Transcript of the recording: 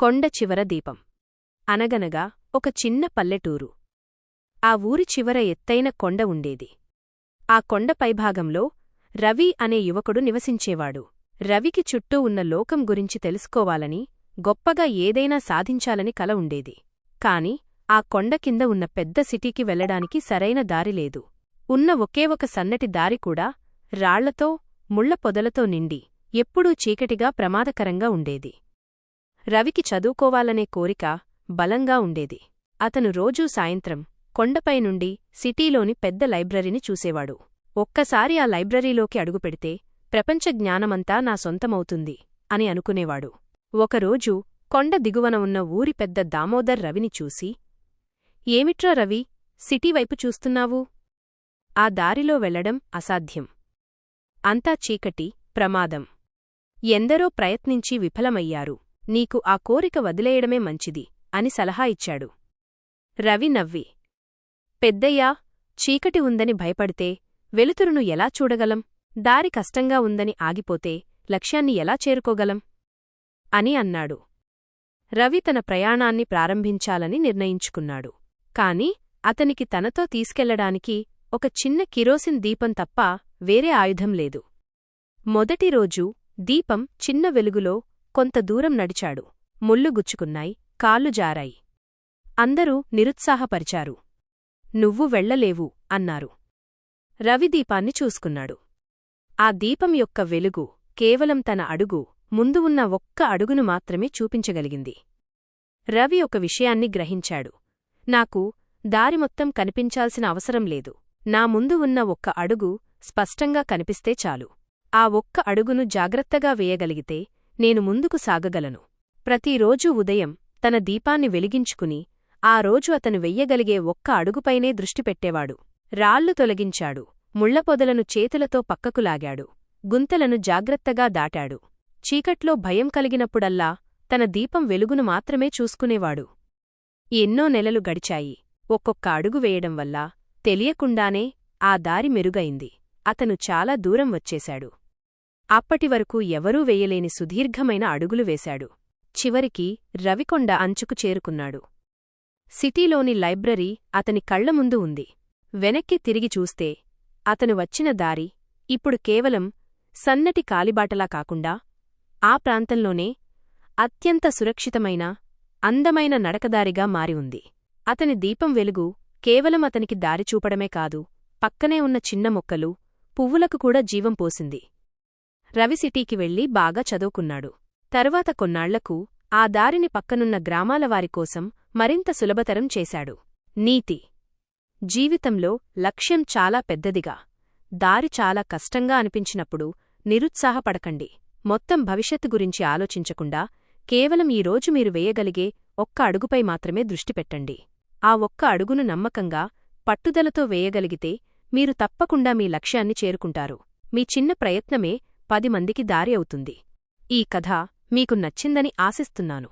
కొండ చివర దీపం. అనగనగా ఒక చిన్న పల్లెటూరు. ఆ ఊరి చివర ఎత్తైన కొండ ఉండేది. ఆ కొండ పైభాగంలో రవి అనే యువకుడు నివసించేవాడు. రవికి చుట్టూ ఉన్న లోకం గురించి తెలుసుకోవాలని గొప్పగా ఏదైనా సాధించాలని కల ఉండేది. కాని ఆ కొండ కింద ఉన్న పెద్ద సిటీకి వెళ్ళడానికి సరైన దారి లేదు. ఉన్న ఒకే ఒక సన్నటి దారి కూడా రాళ్ళతో ముళ్ళ పొదలతో నిండి ఎప్పుడూ చీకటిగా ప్రమాదకరంగా ఉండేది. రవికి చదువుకోవాలనే కోరిక బలంగా ఉండేది. అతను రోజూ సాయంత్రం కొండపై నుండి సిటీలోని పెద్ద లైబ్రరీని చూసేవాడు. ఒక్కసారి ఆ లైబ్రరీలోకి అడుగుపెడితే ప్రపంచ జ్ఞానమంతా నా సొంతమవుతుంది అని అనుకునేవాడు. ఒకరోజు కొండ దిగువన ఉన్న ఊరి పెద్ద దామోదర్ రవిని చూసి ఏమిట్రా రవి సిటీవైపు చూస్తున్నావు? ఆ దారిలో వెళ్ళడం అసాధ్యం. అంతా చీకటి ప్రమాదం. ఎందరో ప్రయత్నించి విఫలమయ్యారు. నీకు ఆ కోరిక వదిలేయడమే మంచిది అని సలహా ఇచ్చాడు. రవి నవ్వి. పెద్దయ్యా చీకటి ఉందని భయపడితే వెలుతురును ఎలా చూడగలం? దారి కష్టంగా ఉందని ఆగిపోతే లక్ష్యాన్ని ఎలా చేరుకోగలం? అని అన్నాడు. రవి తన ప్రయాణాన్ని ప్రారంభించాలని నిర్ణయించుకున్నాడు. కాని అతనికి తనతో తీసుకెళ్ళడానికి ఒక చిన్న కిరోసిన్ దీపం తప్ప వేరే ఆయుధం లేదు. మొదటి రోజు దీపం చిన్న వెలుగులో కొంత దూరం నడిచాడు. ముళ్ళు గుచ్చుకున్నాయి కాళ్ళు జారాయి. అందరూ నిరుత్సాహపరిచారు. నువ్వు వెళ్ళలేవు అన్నారు. రవి దీపాన్ని చూసుకున్నాడు. ఆ దీపం యొక్క వెలుగు కేవలం తన అడుగు ముందు ఉన్న ఒక్క అడుగును మాత్రమే చూపించగలిగింది. రవి ఒక విషయాన్ని గ్రహించాడు. నాకు దారి మొత్తం కనిపించాల్సిన అవసరం లేదు. నా ముందు ఉన్న ఒక్క అడుగు స్పష్టంగా కనిపిస్తే చాలు. ఆ ఒక్క అడుగును జాగ్రత్తగా వేయగలిగితే నేను ముందుకు సాగగలను. ప్రతిరోజూ ఉదయం తన దీపాన్ని వెలిగించుకుని ఆ రోజు అతను వెయ్యగలిగే ఒక్క అడుగుపైనే దృష్టిపెట్టేవాడు రాళ్ళు తొలగించాడు. ముళ్ళపొదలను చేతులతో పక్కకు లాగాడు. గుంతలను జాగ్రత్తగా దాటాడు. చీకట్లో భయం కలిగినప్పుడల్లా తన దీపం వెలుగును మాత్రమే చూసుకునేవాడు. ఎన్నో నెలలు గడిచాయి. ఒక్కొక్క అడుగు వేయడం వల్ల తెలియకుండానే ఆ దారి మెరుగైంది. అతను చాలా దూరం వచ్చేశాడు. అప్పటివరకు ఎవరూ వేయలేని సుదీర్ఘమైన అడుగులు వేశాడు. చివరికి రవికొండ అంచుకు చేరుకున్నాడు. సిటీలోని లైబ్రరీ అతని కళ్ళ ముందు ఉంది. వెనక్కి తిరిగి చూస్తే అతను వచ్చిన దారి ఇప్పుడు కేవలం సన్నటి కాలిబాటలా కాకుండా ఆ ప్రాంతంలోనే అత్యంత సురక్షితమైన అందమైన నడకదారిగా మారి ఉంది. అతని దీపం వెలుగు కేవలం అతనికి దారి చూపడమే కాదు పక్కనే ఉన్న చిన్న మొక్కలు పువ్వులకు కూడా జీవం పోసింది. రవి సిటీకి వెళ్ళి బాగా చదువుకున్నాడు. తరువాత కొన్నాళ్ళకు ఆ దారిని పక్కనున్న గ్రామాలవారికోసం మరింత సులభతరం చేశాడు. నీతి. జీవితంలో లక్ష్యం చాలా పెద్దదిగా. దారి చాలా కష్టంగా అనిపించినప్పుడు నిరుత్సాహపడకండి. మొత్తం భవిష్యత్తు గురించి ఆలోచించకుండా కేవలం ఈ రోజు మీరు వేయగలిగే ఒక్క అడుగుపై మాత్రమే దృష్టి పెట్టండి. ఆ ఒక్క అడుగును నమ్మకంగా పట్టుదలతో వేయగలిగితే మీరు తప్పకుండా మీ లక్ష్యాన్ని చేరుకుంటారు. మీ చిన్న ప్రయత్నమే పది మందికి దారి అవుతుంది. ఈ కథ మీకు నచ్చిందని ఆశిస్తున్నాను.